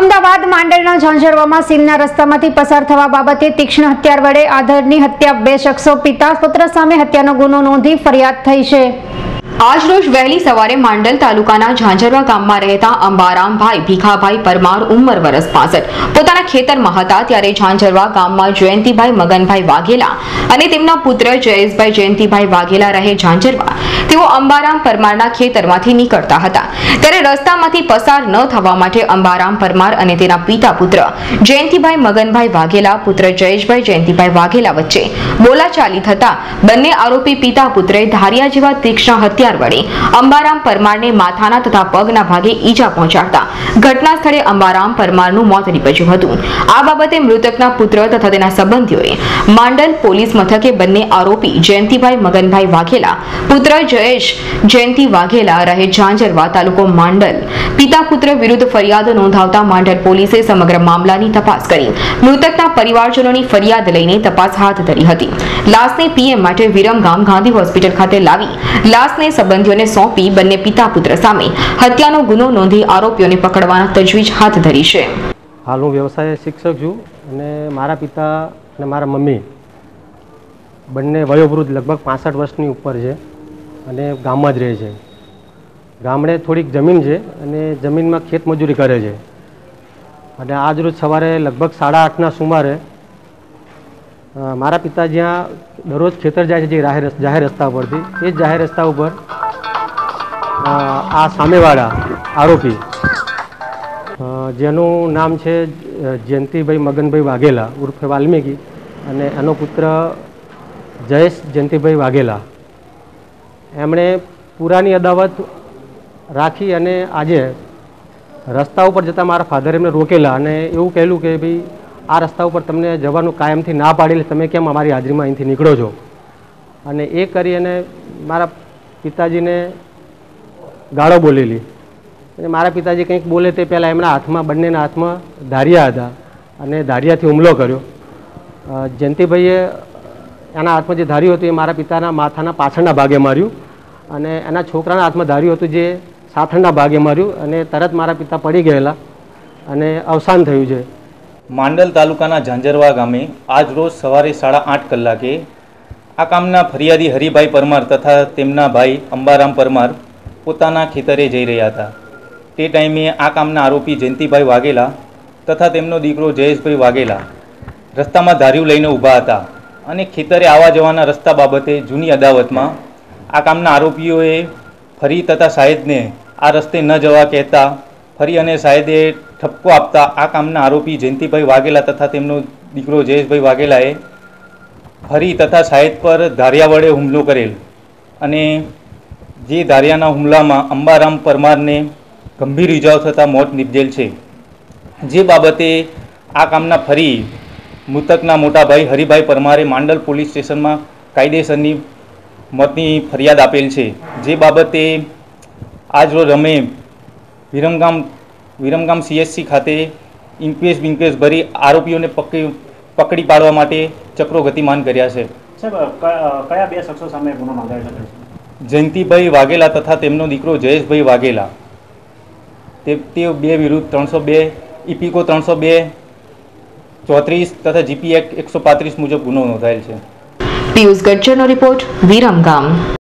અમદાવાદ માંડલના ઝાંઝરવામાં સીમના રસ્તામાંથી પસાર થવા બાબતે તીક્ષ્ણ હત્યાર વડે આધરની હત્યા, બે શખ્સો, પિતા, પુત્ર સામે હત્યાનો ગુનો નોંધી ફરિયાદ થઈ છે. આજરોજ વહેલી સવારે માંડલ તાલુકાના ઝાંઝરવા ગામમાં રહેતા અંબારામભાઈ, ભીખાભાઈ પરમાર ઉંમર વરસ પાસઠ. પોતાના ખેતરમાં હતા ત્યારે ઝાંઝરવા ગામમાં જયંતિભાઈ મગનભાઈ વાઘેલા અને તેમના પુત્ર જયેશભાઈ જયંતિભાઈ વાઘેલા રહે ઝાંઝરવા. તેઓ અંબારામ પરમારના ખેતરમાંથી નીકળતા હતા. ત્યારે રસ્તામાંથી પસાર ન થવા માટે અંબારામ પરમાર અને તેના પિતા પુત્ર જયંતિભાઈ મગનભાઈ વાઘેલા, પુત્ર જયેશભાઈ જયંતિભાઈ વાઘેલા વચ્ચે બોલાચાલી થતા બંને આરોપી પિતા પુત્રે ધારિયા જેવા તીક્ષ્ણ હથિયાર વડે અંબારામ પરમારને માથાના તથા પગના ભાગે ઈજા પહોંચાડતા ઘટના સ્થળે અંબારામ પરમારનું મોત નીપજ્યું હતું. આ બાબતે મૃતકના પુત્ર તથા તેના સંબંધીઓએ માંડલ પોલીસ મથકે બંને આરોપી જયંતિભાઈ, મગનભાઈ વાઘેલા, પુત્ર જયેશ, જયંતિ વાઘેલા રહે ઝાંઝરવા તાલુકો માંડલ. પિતા પુત્ર વિરુદ્ધ ફરિયાદ નોંધાવતા માંડલ પોલીસે સમગ્ર મામલાની તપાસ કરી મૃતકના પરિવારજનોની ફરિયાદ લઈને તપાસ હાથ ધરી હતી. લાશને પીએમ માટે વિરમગામ ગાંધી હોસ્પિટલ ખાતે લાવી. લાશને સંબંધીઓને સોંપી બંને પિતા પુત્ર સામે હત્યાનો ગુનો નોંધી આરોપીઓને પકડવાના તજવીજ હાથ ધરી છે. હાલ હું વ્યવસાય શિક્ષક છું અને મારા પિતા અને મારા મમ્મી બંને વયોવૃદ્ધ લગભગ પાસઠ વર્ષની ઉપર છે અને ગામમાં જ રહે છે. ગામડે થોડીક જમીન છે અને જમીનમાં ખેતમજૂરી કરે છે. અને આજ રોજ સવારે લગભગ સાડા આઠના સુમારે મારા પિતા જ્યાં દરરોજ ખેતર જાય છે જે જાહેર જાહેર રસ્તા પરથી એ જ જાહેર રસ્તા ઉપર આ સામેવાળા આરોપી જેનું નામ છે જયંતિભાઈ મગનભાઈ વાઘેલા, ઉર્ફે વાલ્મીકી, અને એનો પુત્ર જયેશ જયંતિભાઈ વાઘેલા. એમણે પુરાની અદાવત રાખી અને આજે રસ્તા ઉપર જતાં મારા ફાધર એમને રોકેલા અને એવું કહેલું કે ભાઈ આ રસ્તા ઉપર તમને જવાનું કાયમથી ના પાડેલી તમે કેમ અમારી હાજરીમાં અહીંથી નીકળો છો? અને એ કરી અને મારા પિતાજીને ગાળો બોલેલી. અને મારા પિતાજી કંઈક બોલે તે પહેલાં એમના હાથમાં, બંનેના હાથમાં ધારિયા હતા અને ધારિયાથી હુમલો કર્યો. જયંતિભાઈએ એના હાથમાં જે ધાર્યું હતું એ મારા પિતાના માથાના પાછળના ભાગે માર્યું અને એના છોકરાના હાથમાં ધાર્યું હતું જે સાથળના ભાગે માર્યું અને તરત મારા પિતા પડી ગયેલા અને અવસાન થયું છે. માંડલ તાલુકાના ઝાંઝરવા ગામે આજ રોજ સવારે સાડા આઠ કલાકે આ કામના ફરિયાદી હરિભાઈ પરમાર તથા તેમના ભાઈ અંબારામ પરમાર પોતાના ખેતરે જઈ રહ્યા હતા. તે ટાઈમે આ કામના આરોપી જયંતિભાઈ વાઘેલા તથા તેમનો દીકરો જયેશભાઈ વાઘેલા રસ્તામાં ધાર્યું લઈને ઊભા હતા અને ખેતરે આવવા જવાના રસ્તા બાબતે જૂની અદાવતમાં આ કામના આરોપીઓએ ફરી તથા શાહિદને આ રસ્તે ન જવા કહેતા ફરી અને શાહિદે ઠપકો આપતા આ કામના આરોપી જયંતિભાઈ વાઘેલા તથા તેમનો દીકરો જયેશભાઈ વાઘેલાએ ફરી તથા સાહેબ પર ધારિયા વડે હુમલો કરેલ. અને જે ધારિયાના હુમલામાં અંબારામ પરમારને ગંભીર ઇજાઓ થતાં મોત નિપજેલ છે. જે બાબતે આ કામના ફરી મૃતકના મોટા ભાઈ હરિભાઈ પરમારે માંડલ પોલીસ સ્ટેશનમાં કાયદેસરની મોતની ફરિયાદ આપેલ છે. જે બાબતે આજરોજ અમે વિરમગામ વિરમગામ સીએસસી ખાતે ઇન્ક્વેસ બિન્ક્વેસ ભરી આરોપીઓને પકડી પકડી પાડવા માટે ચક્રો ગતિમાન કર્યા છે. કયા બે શખ્સો સામે ગુનો નોંધાઈ છે? જયંતિભાઈ વાઘેલા તથા તેમનો દીકરો જયેશભાઈ વાઘેલા. તે તે બે વિરુદ્ધ ત્રણસો બે ઇપિકો ત્રણસો બે ચોત્રીસ તથા જીપી એક્ટ એકસો પાંત્રીસ મુજબ ગુનો નોંધાયેલ છે. પિયુષ ગજ્જરનો રિપોર્ટ વિરમગામ.